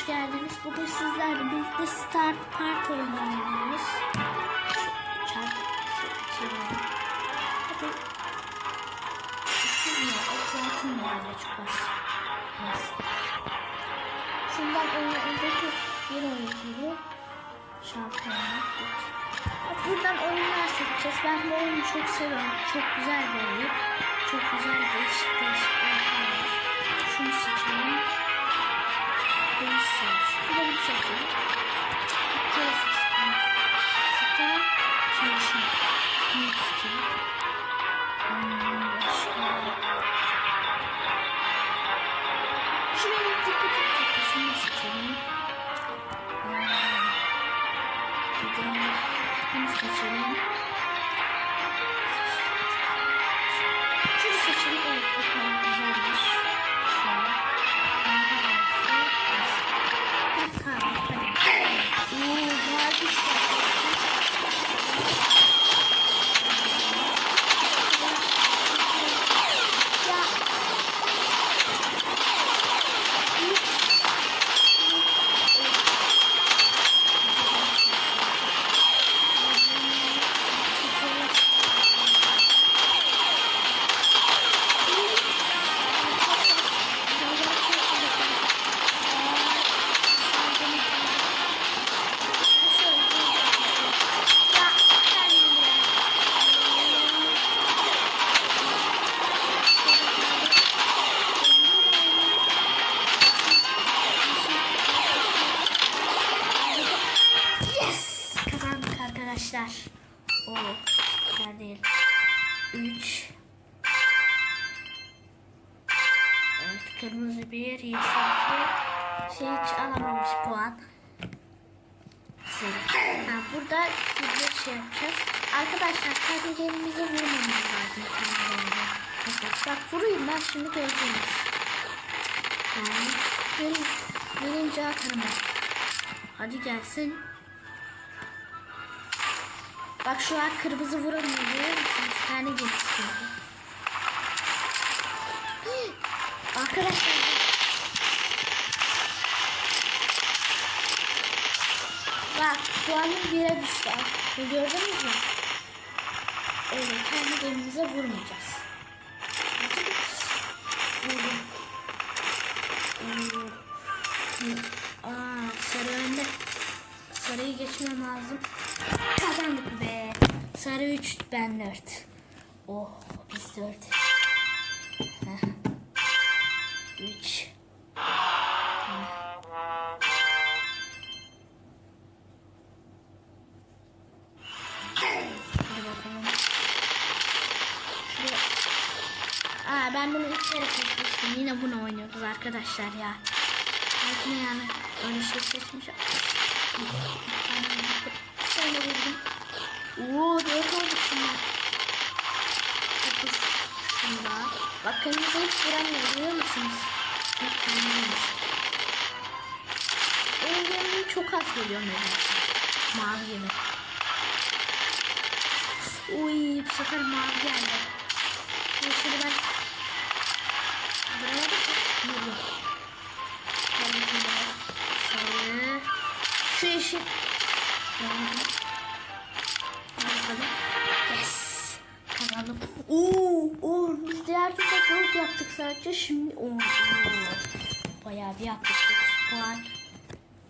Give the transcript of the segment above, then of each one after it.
hoş geldiniz. Bugün sizlerle birlikte Star Part oyunu oynuyoruz. Çarp çevirelim. Hadi. Siz mi? O fiyatın mı yani çok az? Neyse. Şundan oyun önceki bir oyuncuyu şampiyonluk buradan oyunlar seçeceğiz. Ben bu oyunu çok seviyorum. Çok güzel bir oyun. Çok güzel değişik değişik oyunlar. Şunu Bir seçelim. Bir kere seçtim. Star. Bunu seçelim. Hmm, başka. Şu benim dikkatim çekti. Şunu da seçelim. Bir de seçelim. Şunu. Evet, güzelmiş. Şöyle. Arkadaşlar. O güzel değil. 3 Evet, kırmızı bir, yeşil iki. Şey hiç alamamış puan. Ha, burada bir şey yapacağız. Arkadaşlar kendilerimize vurmamız lazım bak vurayım ben şimdi göreceğiniz. Yani gelin, gelince atarım. Hadi gelsin. Bak şu an kırmızı vuramıyor görüyor musunuz? Tane. Hii! Arkadaşlar. Bak puanım bire düştü. Gördünüz mü? Öyle kendi elimize vurmayacağız. Vurdum. Oo. Aa, sarı önde. Sarıyı geçmem lazım. Kazandık be. Sarı 3, ben 4. Oh, biz 4. 3. Hadi bakalım. Şuraya. Aa, ben bunu ilk kere seçmiştim. Yine bunu oynuyoruz arkadaşlar ya. Belki yani öyle şey seçmişim. Şöyle vurdum. Oo dört oldu şunlar. Dokuz. Şunda. Bak kırmızı hiç vuramıyor biliyor musunuz? Hiç vuramıyormuş. Benim gemim çok az geliyor nedense. Mavi gemi. Uy bu sefer mavi geldi. Yeşili ben vuramadım. Vurdum. Sarı. Bakalım. Yes. Kazandım. Oo, oo, biz diğer turda 4 yaptık sadece. Şimdi 10. Oo. Bayağı bir yaptık. 9 puan.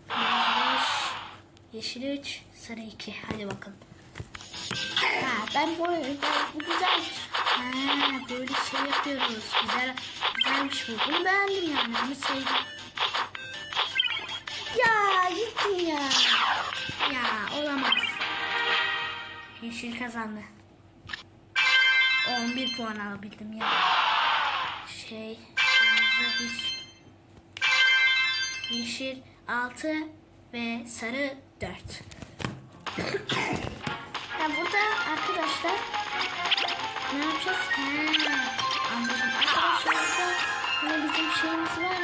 Kırmızı 5. Yeşil 3. Sarı 2. Hadi bakalım. Ha, ben bu oyunu, bu güzel. Ha, böyle şey yapıyoruz. Güzel, güzelmiş bu. Bunu beğendim yani. Bunu sevdim. Ya gitti ya. Ya olamaz. Yeşil kazandı. 11 puan alabildim ya. Şey. Yeşil 6 ve sarı 4. Ya burada arkadaşlar ne yapacağız? He, anladım. Arkadaşlar burada hani bizim şeyimiz var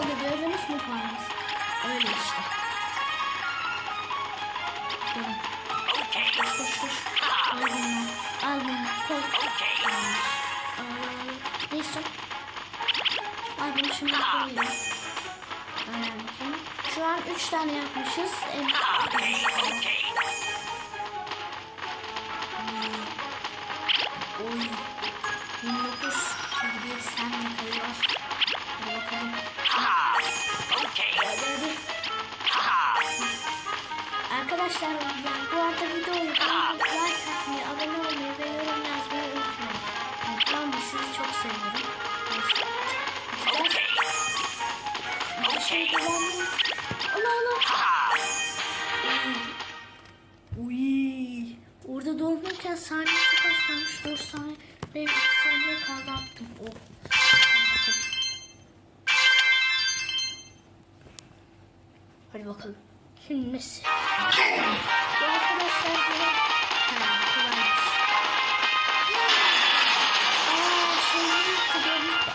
oldu gördünüz mü parmağınız? Öyle işte. Gelin. Koş koş koş. Al bundan. Al bundan. Koy. Ne istiyorsun? Al bunu şimdi koyuyorum. Şu an 3 tane yapmışız. En ve 2 saniye kaldı attım. Oh. Hadi bakalım. Şimdi Messi. Arkadaşlar böyle... Şey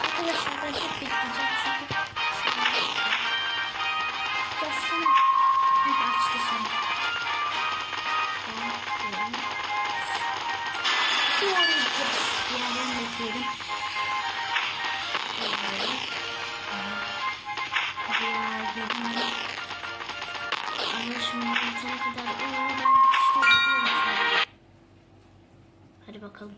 Arkadaşlar ben çok bekleyeceğim Hadi bakalım.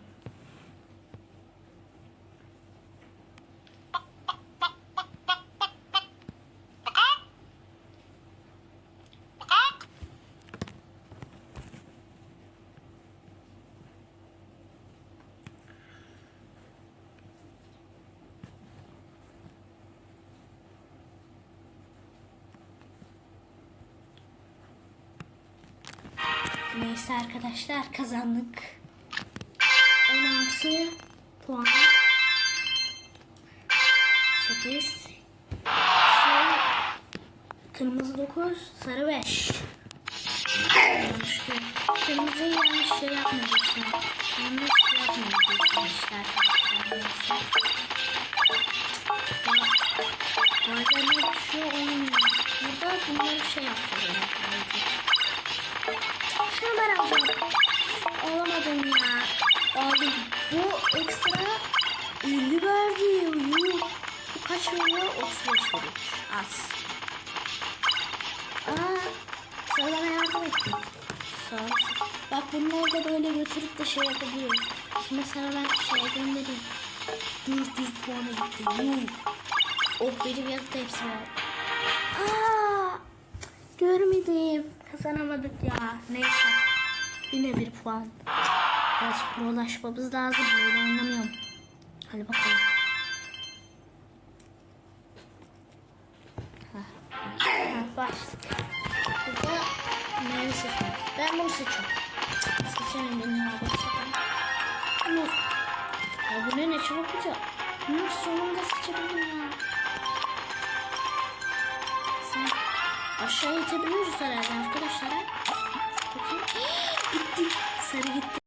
Neyse arkadaşlar kazandık. 16 puan. 8 şey, Kırmızı 9, sarı 5. Yanlış değil. Kırmızıyı yanlış şey yapmamışlar. Yanlış şey yapmamışlar arkadaşlar. Neyse. Bazen ne düşüyor olmuyor. Burada bunları şey yapacağız. Ben alacağım. Alamadım ya. Aldım. Bu ekstra 50 verdi. Yuh. Kaç veriyor? 35 veriyor. Az. Aa, sana yardım ettin. Sağ olasın. Bak bunları da böyle götürüp de şey yapabiliyorum. Şimdi sana ben şey göndereyim. 400 puana gitti. Yuh. Oh benim yanımda hepsi var. Aa, görmedim. Kazanamadık ya. Neyse. Yine bir puan. Biraz prolaşmamız lazım. Böyle oynamıyorum. Hadi bakalım. Ha. Ha, başladık. Burada neyi seçiyoruz? Ben bunu seçiyorum. Başlayalım. Nur. Ya bu ne ne çabuk bitiyor. Nur sonunda seçebildim ya. Aşağı itebiliyoruz herhalde arkadaşlar. ha? Bakayım. Gitti. Sarı gitti.